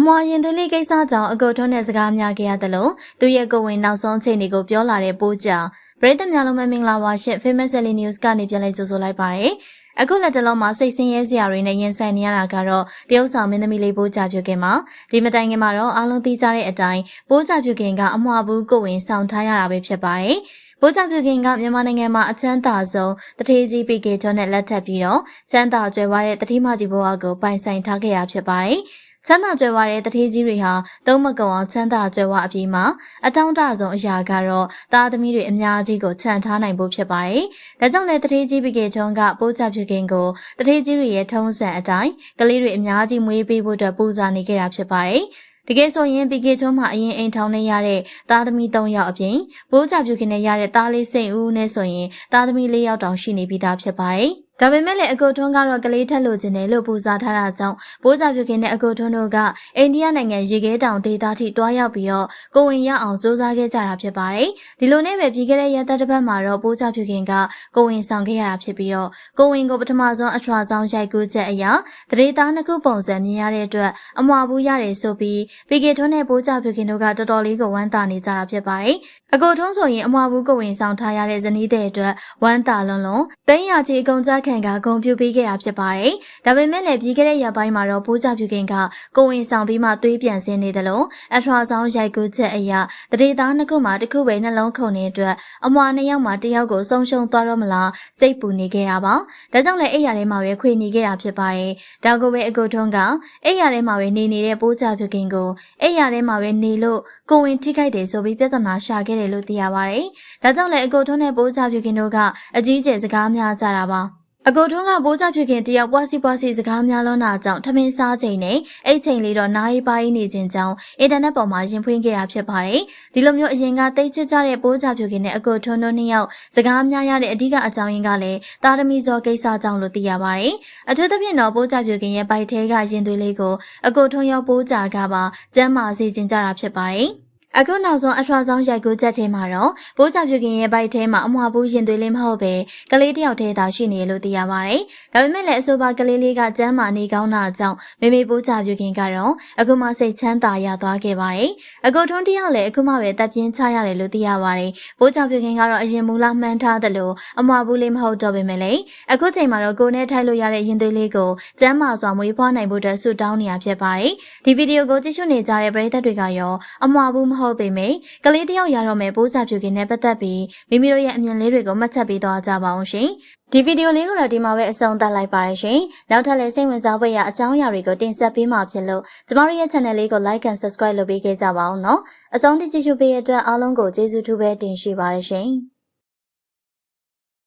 အမွာရင်သွေးလေးကိစ္စကြောင့်အကုတ်ထွန်းတဲ့စကားများခဲ့ရတယ်လို့သူရဲ့ကိုယ်ဝင်နောက်ဆုံးချိန်တွေကိုပြောလာတဲ့ပိုးကြောင့်ပရိသတ်များလုံးမင်္ဂလာပါရှင် Famous Daily News ကနေပြန်လည်ကြိုဆိုလိုက်ပါရစေ။အခုလက်တလုံးမှာစိတ်ဆင်းရဲစရာတွေနဲ့ရင်ဆိုင်နေရတာကတော့တရုတ်ဆောင်မင်းသမီးလေးပိုးကြပြုခင်မှာဒီမတိုင်ခင်မှာတော့အားလုံးသိကြတဲ့အတိုင်းပိုးကြပြုခင်ကအမွာဘူးကိုယ်ဝင်ဆောင်ထားရတာပဲဖြစ်ပါတယ်။ဗိုလ်ချုပ်ပြုခင်ကမြန်မာနိုင်ငံမှာအချမ်းသာဆုံးတထေးကြီးပီကေကျော်နဲ့လက်ထပ်ပြီးတော့ချမ်းသာကြွယ်ဝတဲ့တတိမကြီးဘဝကိုပိုင်ဆိုင်ထားခဲ့ရဖြစ်ပါတယ်။ ချမ်းသာကြွယ်ဝတဲ့တထေးကြီးတွေဟာသုံးမကုံအောင်ချမ်းသာကြွယ်ဝအပြီးမှာအတောင့်တဆုံးအရာကတော့သားသမီးတွေအများကြီးကိုခြံထားနိုင်ဖို့ဖြစ်ပါတယ်။ဒါကြောင့်လည်းတထေးကြီးပီကေကျော်ကပိုးချပြုခင်ကိုတထေးကြီးတွေရဲ့ထုံးစံအတိုင်းကလေးတွေအများကြီးမွေးပေးဖို့အတွက်ပူဇော်နေခဲ့တာဖြစ်ပါတယ်။တကယ်ဆိုရင်ပီကေချုံးမှာအရင်အိမ်ထောင်နေရတဲ့သားသမီး၃ယောက်အပြင်ဘိုးကြပြုခင်နဲ့ရတဲ့သားလေးစိန်ဦးနဲ့ဆိုရင်သားသမီး၄ယောက်တောင်ရှိနေပြီးသားဖြစ်ပါတယ်။ ဒါပေမဲ့လည်းအကုတ်ထွန်းကတော့ကလေးထက်လို့ခြင်းတယ်လို့ပူဇော်ထားတာကြောင့်ဘိုးကြပြုခင်နဲ့အကုတ်ထွန်းတို့ကအိန္ဒိယနိုင်ငံရေခဲတောင်ဒေသထိတွားရောက်ပြီးတော့ကိုဝင်ရအောင်စူးစမ်းခဲ့ကြတာဖြစ်ပါတယ်။ဒီလိုနဲ့ပဲပြီးခဲ့တဲ့ရက်သက်တစ်ပတ်မှာတော့ဘိုးကြပြုခင်ကကိုဝင်ဆောင်ခဲ့ရတာဖြစ်ပြီးတော့ကိုဝင်ကိုပထမဆုံးအထွာဆောင်ရိုက်ကူးချက်အရာတရေသားနှစ်ခုပုံစံမြင်ရတဲ့အတွက်အမွာဘူးရတယ်ဆိုပြီးပီကေထွန်းနဲ့ဘိုးကြပြုခင်တို့ကတော်တော်လေးကိုဝမ်းသာနေကြတာဖြစ်ပါတယ်။အကုတ်ထွန်းဆိုရင်အမွာဘူးကိုဝင်ဆောင်ထားရတဲ့ဇနီးတဲ့အတွက်ဝမ်းသာလွန်းလွန်းတန်းရကြီးအကုန်ကြခံကဂုံပြူပေးခဲ့တာဖြစ်ပါတယ်။ဒါပေမဲ့လည်းပြီးခဲ့တဲ့ရက်ပိုင်းမှာတော့ဘိုးကြပြူခင်ကကိုဝင်ဆောင်ပြီးမှသွေးပြန်ဆင်းနေတယ်လို့အထွာဆောင်ရိုက်ကူးချက်အရာတရေသားနှစ်ခုမှတစ်ခုပဲနှလုံးခုန်နေတဲ့အတွက်အမွာနှစ်ယောက်မှတစ်ယောက်ကိုဆုံးရှုံးသွားတော့မလားစိတ်ပူနေခဲ့တာပါ။ဒါကြောင့်လည်းအိယာထဲမှာပဲခွေနေခဲ့တာဖြစ်ပါတယ်။ဒါကိုပဲအကိုထုံးကအိယာထဲမှာပဲနေနေတဲ့ဘိုးကြပြူခင်ကိုအိယာထဲမှာပဲနေလို့ကိုဝင်ထိခိုက်တယ်ဆိုပြီးပြဿနာရှာခဲ့တယ်လို့သိရပါတယ်။ဒါကြောင့်လည်းအကိုထုံးနဲ့ဘိုးကြပြူခင်တို့ကအကြီးကျယ်စကားများကြတာပါ။ အကိုထွန်းကဘိုးကြဖြစ်ခင်တယောက်ပွားစီပွားစီစကားများလွန်းတာကြောင့်ထမင်းစားချိန်နဲ့အဲ့ချိန်လေးတော့နားရီပိုင်းနေခြင်းကြောင့်အင်တာနက်ပေါ်မှာရင်ဖွင့်ခဲ့တာဖြစ်ပါတယ်။ဒီလိုမျိုးအရင်ကတိတ်ချစ်ကြတဲ့ဘိုးကြဖြစ်ခင်နဲ့အကိုထွန်းတို့နှစ်ယောက်စကားများရတဲ့အဓိကအကြောင်းရင်းကလည်းတာသမီဇော်ကိစ္စကြောင့်လို့သိရပါတယ်။အထူးသဖြင့်တော့ဘိုးကြဖြစ်ခင်ရဲ့ပိုက်ထဲကရင်သွေးလေးကိုအကိုထွန်းရောဘိုးကြကပါကျမ်းမာစေခြင်းကြတာဖြစ်ပါတယ်။ အခုနောက်ဆုံးအထွာဆောင်ရိုက်ကူးချက်ထဲမှာတော့ဘိုးကြပြုခင်ရဲ့ဘိုက်ထဲမှာအမွှာဘူးရင်သွေးလေးမဟုတ်ပဲကလေးတယောက်တည်းသာရှိနေလို့သိရပါတယ်။ဒါပေမဲ့လည်းအဆိုပါကလေးလေးကကျမ်းမာနေကောင်းတာကြောင့်မေမေဘိုးကြပြုခင်ကတော့အခုမှစိတ်ချမ်းသာရသွားခဲ့ပါတယ်။အကိုထွန်းတယောက်လည်းအခုမှပဲတပ်ပြင်းချရတယ်လို့သိရပါတယ်။ဘိုးကြပြုခင်ကတော့အရင်မူလမှန်းထားသလိုအမွှာဘူးလေးမဟုတ်တော့ပေမဲ့လည်းအခုချိန်မှာတော့ကိုနဲ့ထိုက်လို့ရတဲ့ရင်သွေးလေးကိုကျမ်းမာစွာမွေးဖွားနိုင်ဖို့အတွက်ဆုတောင်းနေရဖြစ်ပါတယ်။ဒီဗီဒီယိုကိုကြည့်ရှုနေကြတဲ့ပရိသတ်တွေကရောအမွှာဘူးမဟုတ်ပေမဲ့ကလေးတယောက်ရတော့မယ်ပိုးချဖြူခင်နဲ့ပတ်သက်ပြီးမိမိတို့ရဲ့အမြင်လေးတွေကိုမှတ်ချက်ပေးသွားကြပါအောင်ရှင်ဒီဗီဒီယိုလေးကိုတော့ဒီမှာပဲအဆုံးသတ်လိုက်ပါရရှင်နောက်ထပ်လည်းစိတ်ဝင်စားဖို့ရအကြောင်းအရာတွေကိုတင်ဆက်ပေးမှာဖြစ်လို့ကျမတို့ရဲ့ channel လေးကို like and subscribe လုပ်ပေးခဲ့ကြပါအောင်နော်အဆုံးထိကြည့်ရှုပေးတဲ့အတွက်အားလုံးကိုကျေးဇူးထူးပဲတင်ရှိပါရရှင်